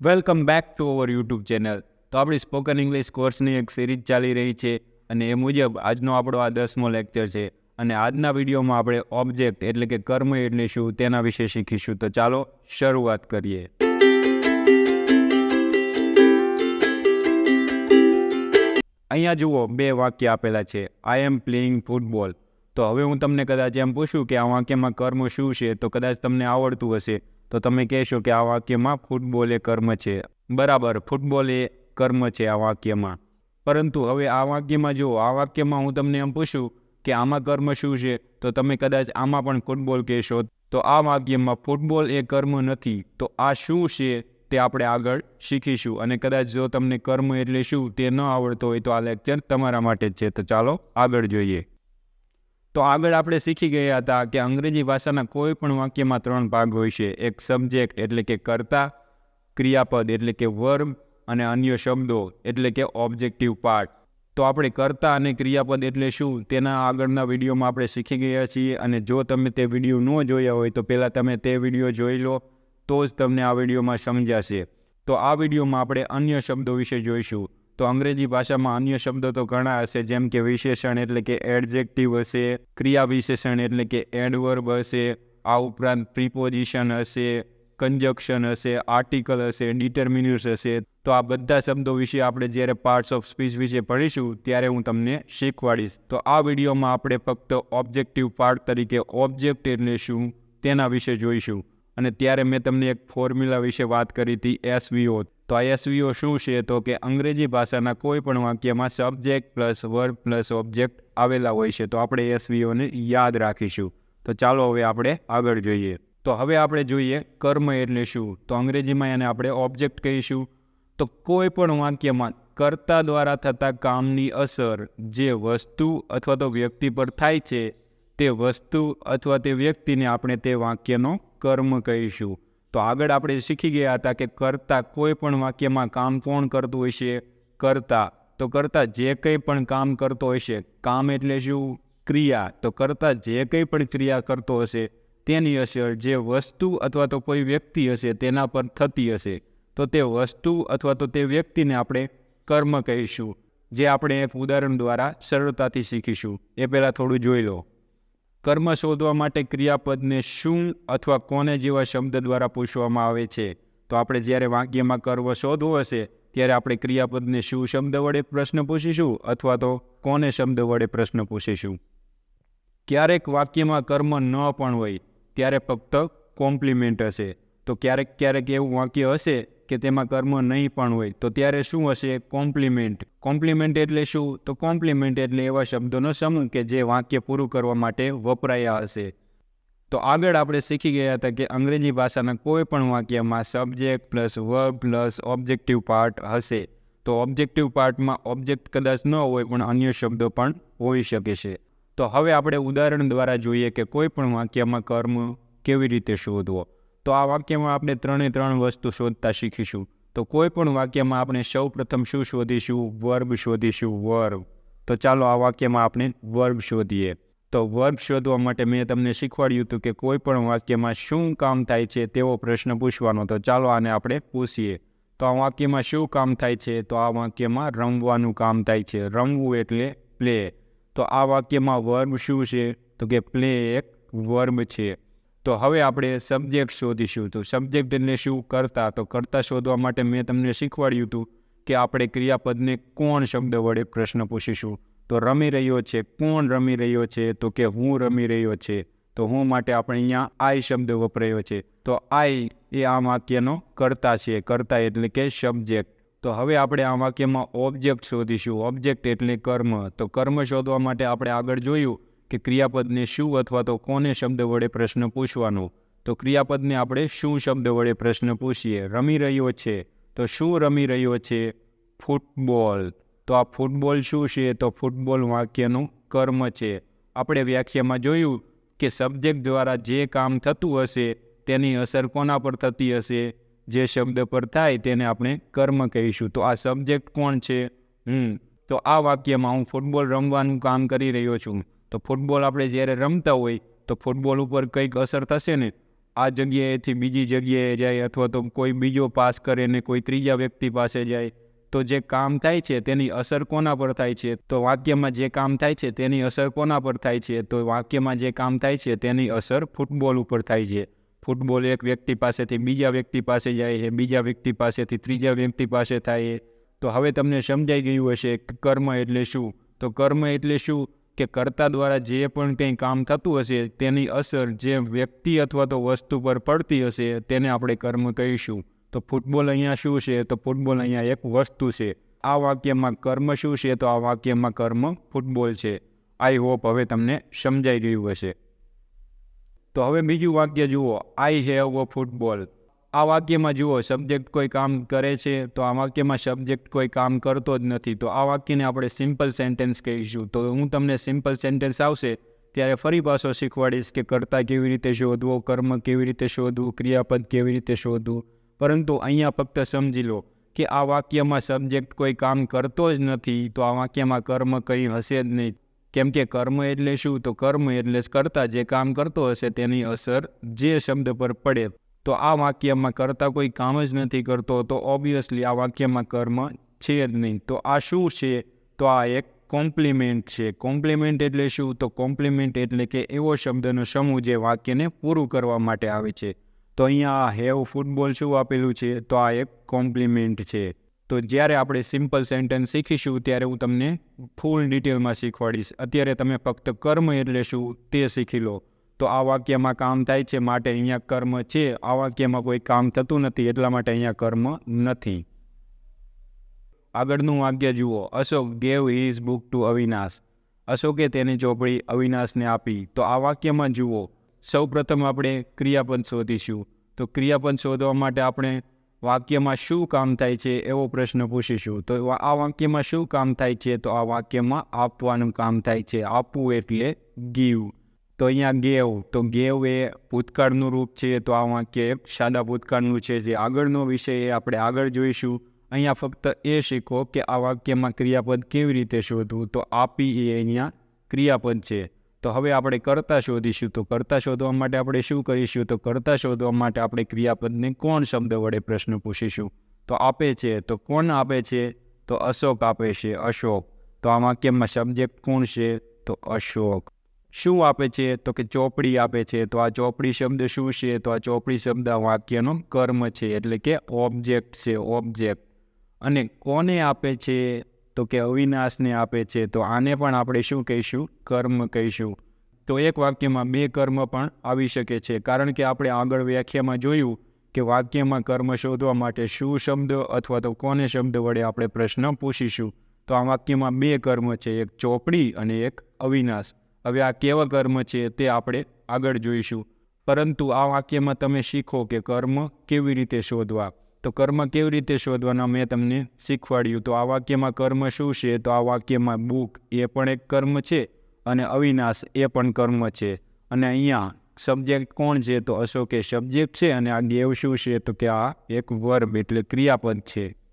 Welcome back to our YouTube channel તો આપણી spoken English કોર્સની એક સિરીઝ ચાલી રહી છે અને એ મુજબ આજનો આપણો આ દસમો લેક્ચર છે અને આજના વિડીયોમાં આપણે ઓબ્જેક્ટ એટલે કે કર્મ એટલે શું તેના વિશે શીખીશું. તો ચાલો શરૂઆત કરીએ. અહીંયા જુઓ, બે વાક્ય આપેલા છે. આઈ એમ પ્લેઇંગ ફૂટબોલ તો હવે હું તમને કદાચ એમ પૂછું કે આ વાક્યમાં કર્મ શું છે? તો કદાચ તમને આવડતું હશે. તો તમે કહેશો કે આ વાક્યમાં ફૂટબોલ એ કર્મ છે. બરાબર ફૂટબોલ એ કર્મ છે આ વાક્યમાં. પરંતુ હવે આ વાક્યમાં જુઓ, આ વાક્યમાં હું તમને એમ પૂછું કે આમાં કર્મ શું છે? તો તમે કદાચ આમાં પણ ફૂટબોલ કહેશો. તો આ વાક્યમાં ફૂટબોલ એ કર્મ નથી. તો આ શું છે તે આપણે આગળ શીખીશું. અને કદાચ જો તમને કર્મ એટલે શું તે ન આવડતો હોય તો આ લેક્ચર તમારા માટે જ છે. તો ચાલો આગળ જોઈએ. તો આગળ આપણે શીખી ગયા હતા કે અંગ્રેજી ભાષાના કોઈ પણ વાક્યમાં ત્રણ ભાગ હોય છે. એક સબ્જેક્ટ એટલે કે કર્તા, ક્રિયાપદ એટલે કે વર્મ અને અન્ય શબ્દો એટલે કે ઓબ્જેક્ટિવ પાર્ટ તો આપણે કર્તા અને ક્રિયાપદ એટલે શું તેના આગળના વિડીયોમાં આપણે શીખી ગયા છીએ અને જો તમે તે વીડિયો ન જોયા હોય તો પહેલાં તમે તે વીડિયો જોઈ લો, તો જ તમને આ વિડીયોમાં સમજાશે. તો આ વિડીયોમાં આપણે અન્ય શબ્દો વિશે જોઈશું. તો અંગ્રેજી ભાષામાં અન્ય શબ્દો તો ઘણા હશે, જેમ કે વિશેષણ એટલે કે એડજેક્ટિવ હશે, ક્રિયા વિશેષણ એટલે કે એડવર્બ હશે, આ ઉપરાંત પ્રિપોઝિશન હશે કંજક્શન હશે આર્ટિકલ હશે ડિટર્મિન્યુસ હશે. તો આ બધા શબ્દો વિશે આપણે જ્યારે પાર્ટ્સ ઓફ સ્પીચ વિશે ભણીશું, ત્યારે હું તમને શીખવાડીશ. તો આ વિડીયોમાં આપણે ફક્ત ઓબ્જેક્ટિવ પાર્ટ તરીકે ઓબ્જેક્ટ એટલે શું, તેના વિશે જોઈશું. અને ત્યારે મેં તમને એક ફોર્મ્યુલા વિશે વાત કરી હતી એસવીઓ તો આ એસવીઓ શું છે તો કે અંગ્રેજી ભાષાના કોઈ પણ વાક્યમાં subject plus verb plus object આવેલા હોય છે. તો આપણે એસવીઓને યાદ રાખીશું. તો ચાલો હવે આપણે આગળ જોઈએ. તો હવે આપણે જોઈએ કર્મ એટલે શું? તો અંગ્રેજીમાં એને આપણે ઓબ્જેક્ટ કહીશું. તો કોઈ પણ વાક્યમાં કર્તા દ્વારા થતા કામની અસર જે વસ્તુ અથવા તો વ્યક્તિ પર થાય છે તે વસ્તુ અથવા તે વ્યક્તિને આપણે તે વાક્યનો કર્મ કહીશું. તો આગળ આપણે શીખી ગયા હતા કે કરતા કોઈ પણ વાક્યમાં કામ કોણ કરતું હોય છે? કરતા. તો કરતા જે કંઈ પણ કામ કરતો હશે કામ એટલે શું? ક્રિયા. તો કરતા જે કંઈ પણ ક્રિયા કરતો હશે, તેની અસર જે વસ્તુ અથવા તો કોઈ વ્યક્તિ હશે તેના પર થતી હશે. તો તે વસ્તુ અથવા તો તે વ્યક્તિને આપણે કર્મ કહીશું. જે આપણે એક ઉદાહરણ દ્વારા સરળતાથી શીખીશું. એ પહેલાં થોડું જોઈ લો. કર્મ શોધવા માટે ક્રિયાપદને શું અથવા કોને જેવા શબ્દ દ્વારા પૂછવામાં આવે છે? તો આપણે જ્યારે વાક્યમાં કર્મ શોધવો હશે, ત્યારે આપણે ક્રિયાપદને શું શબ્દ વડે પ્રશ્ન પૂછીશું અથવા તો કોને શબ્દ વડે પ્રશ્ન પૂછીશું? ક્યારેક વાક્યમાં કર્મ ન પણ હોય, ત્યારે ફક્ત કોમ્પ્લિમેન્ટ હશે. તો ક્યારેક ક્યારેક એવું વાક્ય હશે કે તેમાં કર્મ નહીં પણ હોય, તો ત્યારે શું હશે? કોમ્પ્લિમેન્ટ. કોમ્પ્લિમેન્ટ એટલે શું? તો કોમ્પ્લિમેન્ટ એટલે એવા શબ્દોનો સમૂહ કે જે વાક્ય પૂરું કરવા માટે વપરાયા હશે. તો આગળ આપણે શીખી ગયા હતા કે અંગ્રેજી ભાષાના કોઈ પણ વાક્યમાં subject plus verb plus objective part હશે. તો ઓબ્જેક્ટિવ પાર્ટમાં ઓબ્જેક્ટ કદાચ ન હોય પણ અન્ય શબ્દો પણ હોઈ શકે છે. તો હવે આપણે ઉદાહરણ દ્વારા જોઈએ કે કોઈ પણ વાક્યમાં કર્મ કેવી રીતે શોધવો? તો આ વાક્યમાં આપણે ત્રણે ત્રણ વસ્તુ શોધતા શીખીશું. તો કોઈ પણ વાક્યમાં આપણે સૌ પ્રથમ શું શોધીશું? વર્બ શોધીશું વર્બ તો ચાલો આ વાક્યમાં આપણે વર્બ શોધીએ. તો વર્બ શોધવા માટે મેં તમને શીખવાડ્યું હતું કે કોઈ પણ વાક્યમાં શું કામ થાય છે તેવો પ્રશ્ન પૂછવાનો. તો ચાલો આને આપણે પૂછીએ. તો આ વાક્યમાં શું કામ થાય છે? તો આ વાક્યમાં રમવાનું કામ થાય છે. રમવું એટલે પ્લે તો આ વાક્યમાં વર્બ શું છે? તો કે પ્લે એક વર્બ છે. તો હવે આપણે સબ્જેક્ટ શોધીશું. તો સબ્જેક્ટ એટલે શું? કરતા. તો કરતા શોધવા માટે મેં તમને શીખવાડ્યું હતું કે આપણે ક્રિયાપદને કોણ શબ્દ વડે પ્રશ્ન પૂછીશું. તો રમી રહ્યો છે. કોણ રમી રહ્યો છે? તો કે હું રમી રહ્યો છે. તો હું માટે આપણે અહીંયા આઈ શબ્દ વપરાયો છે. તો આઈ એ આ વાક્યનો કરતા છે. કરતા એટલે કે સબ્જેક્ટ તો હવે આપણે આ વાક્યમાં ઓબ્જેક્ટ શોધીશું. ઓબ્જેક્ટ એટલે કર્મ. તો કર્મ શોધવા માટે આપણે આગળ જોયું કે ક્રિયાપદને શું અથવા તો કોને શબ્દ વડે પ્રશ્ન પૂછવાનો? તો ક્રિયાપદને આપણે શું શબ્દ વડે પ્રશ્ન પૂછીએ? રમી રહ્યો છે. તો શું રમી રહ્યો છે? ફૂટબોલ. તો આ ફૂટબોલ શું છે? તો ફૂટબોલ વાક્યનું કર્મ છે. આપણે વ્યાખ્યામાં જોયું કે સબ્જેક્ટ દ્વારા જે કામ થતું હશે, તેની અસર કોના પર થતી હશે? જે શબ્દ પર થાય તેને આપણે કર્મ કહીશું. તો આ સબ્જેક્ટ કોણ છે? હમ. તો આ વાક્યમાં હું ફૂટબોલ રમવાનું કામ કરી રહ્યો છું. તો ફૂટબોલ આપણે જ્યારે રમતા હોય તો ફૂટબોલ ઉપર કંઈક અસર થશે ને? આ જગ્યાએથી બીજી જગ્યાએ જાય અથવા તો કોઈ બીજો પાસ કરે ને કોઈ ત્રીજા વ્યક્તિ પાસે જાય, તો જે કામ થાય છે તેની અસર કોના પર થાય છે? તો વાક્યમાં જે કામ થાય છે તેની અસર કોના પર થાય છે? તો વાક્યમાં જે કામ થાય છે તેની અસર ફૂટબોલ ઉપર થાય છે. ફૂટબોલ એક વ્યક્તિ પાસેથી બીજા વ્યક્તિ પાસે જાય છે, બીજા વ્યક્તિ પાસેથી ત્રીજા વ્યક્તિ પાસે થાય તો હવે તમને સમજાઈ ગયું હશે કર્મ એટલે શું? તો કર્મ એટલે શું? કે કર્તા દ્વારા જે પણ કંઈ કામ થતું હશે, તેની અસર જે વ્યક્તિ અથવા તો વસ્તુ પર પડતી હશે, તેને આપણે કર્મ કહીશું. તો ફૂટબોલ અહીંયા શું છે? તો ફૂટબોલ અહીંયા એક વસ્તુ છે. આ વાક્યમાં કર્મ શું છે? તો આ વાક્યમાં કર્મ ફૂટબોલ છે. આઈ હોપ હવે તમને સમજાઈ ગયું હશે. તો હવે બીજું વાક્ય જુઓ. આઈ હેવ અ ફૂટબોલ આ વાક્યમાં જુઓ સબ્જેક્ટ કોઈ કામ કરે છે તો આ વાક્યમાં સબ્જેક્ટ કોઈ કામ કરતો જ નથી. તો આ વાક્યને આપણે સિમ્પલ સેન્ટેન્સ કહીશું. તો હું તમને સિમ્પલ સેન્ટેન્સ આવશે, ત્યારે ફરી પાછો શીખવાડીશ કે કરતા કેવી રીતે શોધવો, કર્મ કેવી રીતે શોધવું, ક્રિયાપદ કેવી રીતે શોધવું. પરંતુ અહીંયા ફક્ત સમજી લો કે આ વાક્યમાં સબ્જેક્ટ કોઈ કામ કરતો જ નથી, તો આ વાક્યમાં કર્મ કંઈ હશે જ નહીં. કેમ કે કર્મ એટલે શું? તો કર્મ એટલે કરતા જે કામ કરતો હશે તેની અસર જે શબ્દ પર પડે. તો આ વાક્યમાં કરતા કોઈ કામ જ નથી કરતો, તો ઓબ્વિયસલી આ વાક્યમાં કર્મ છે જ નહીં. તો આ શું છે? તો આ એક કોમ્પ્લિમેન્ટ છે. કોમ્પ્લિમેન્ટ એટલે શું? તો કોમ્પ્લિમેન્ટ એટલે કે એવો શબ્દનો સમૂહ જે વાક્યને પૂરું કરવા માટે આવે છે. તો અહીંયા આ હેવ ફૂટબોલ શું આપેલું છે? તો આ એક કોમ્પ્લિમેન્ટ છે. તો જ્યારે આપણે સિમ્પલ સેન્ટેન્સ શીખીશું, ત્યારે હું તમને ફૂલ ડિટેલમાં શીખવાડીશ. અત્યારે તમે ફક્ત કર્મ એટલે શું તે શીખી લો. તો આ વાક્યમાં કામ થાય છે, માટે અહીંયા કર્મ છે. આ વાક્યમાં કોઈ કામ થતું નથી, એટલા માટે અહીંયા કર્મ નથી. આગળનું વાક્ય જુઓ. Ashok gave his book to Avinash. અશોકે તેની ચોપડી અવિનાશને આપી. તો આ વાક્યમાં જુઓ. સૌ પ્રથમ આપણે ક્રિયાપદ શોધીશું. તો ક્રિયાપદ શોધવા માટે આપણે વાક્યમાં શું કામ થાય છે, એવો પ્રશ્ન પૂછીશું. તો આ વાક્યમાં શું કામ થાય છે, તો આ વાક્યમાં આપવાનું કામ થાય છે. આપવું એટલે ગીવ તો અહીંયા ગેવ, તો ગેવ એ ભૂતકાળનું રૂપ છે, તો આ વાક્ય એક સાદા ભૂતકાળનું છે, જે આગળનો વિષય એ આપણે આગળ જોઈશું. અહીંયા ફક્ત એ શીખો કે આ વાક્યમાં ક્રિયાપદ કેવી રીતે શોધવું, તો આપી એ અહીંયા ક્રિયાપદ છે. તો હવે આપણે કરતા શોધીશું, તો કરતા શોધવા માટે આપણે શું કરીશું, તો કરતા શોધવા માટે આપણે ક્રિયાપદને કોણ શબ્દ વડે પ્રશ્ન પૂછીશું? તો આપે છે, તો કોણ આપે છે? તો અશોક આપે છે, અશોક. તો આ વાક્યમાં સબ્જેક્ટ કોણ છે? તો અશોક. શું આપે છે? તો કે ચોપડી આપે છે, તો આ ચોપડી શબ્દ શું છે? તો આ ચોપડી શબ્દ વાક્યનો કર્મ છે, એટલે કે ઓબ્જેક્ટ છે ઓબ્જેક્ટ અને કોને આપે છે? તો કે અવિનાશને આપે છે, તો આને પણ આપણે શું કહીશું? કર્મ કહીશું. તો એક વાક્યમાં બે કર્મ પણ આવી શકે છે, કારણ કે આપણે આગળ વ્યાખ્યામાં જોયું કે વાક્યમાં કર્મ શોધવા માટે શું શબ્દ અથવા તો કોને શબ્દ વડે આપણે પ્રશ્ન પૂછીશું. તો આ વાક્યમાં બે કર્મ છે, એક ચોપડી અને એક અવિનાશ. હવે આ કેવા કર્મ છે તે આપણે આગળ જોઈશું. પરંતુ આ વાક્યમાં તમે શીખો કે કર્મ કેવી રીતે શોધવા. તો કર્મ કેવી રીતે શોધવાના મેં તમને શીખવાડ્યું. તો આ વાક્યમાં કર્મ શું છે? તો આ વાક્યમાં બુક એ પણ એક કર્મ છે અને અવિનાશ એ પણ કર્મ છે. અને અહીંયા સબ્જેક્ટ કોણ છે? તો અશોક એ સબ્જેક્ટ છે અને આ ગેવ શું છે? તો કે આ એક વર્બ એટલે ક્રિયાપદ છે.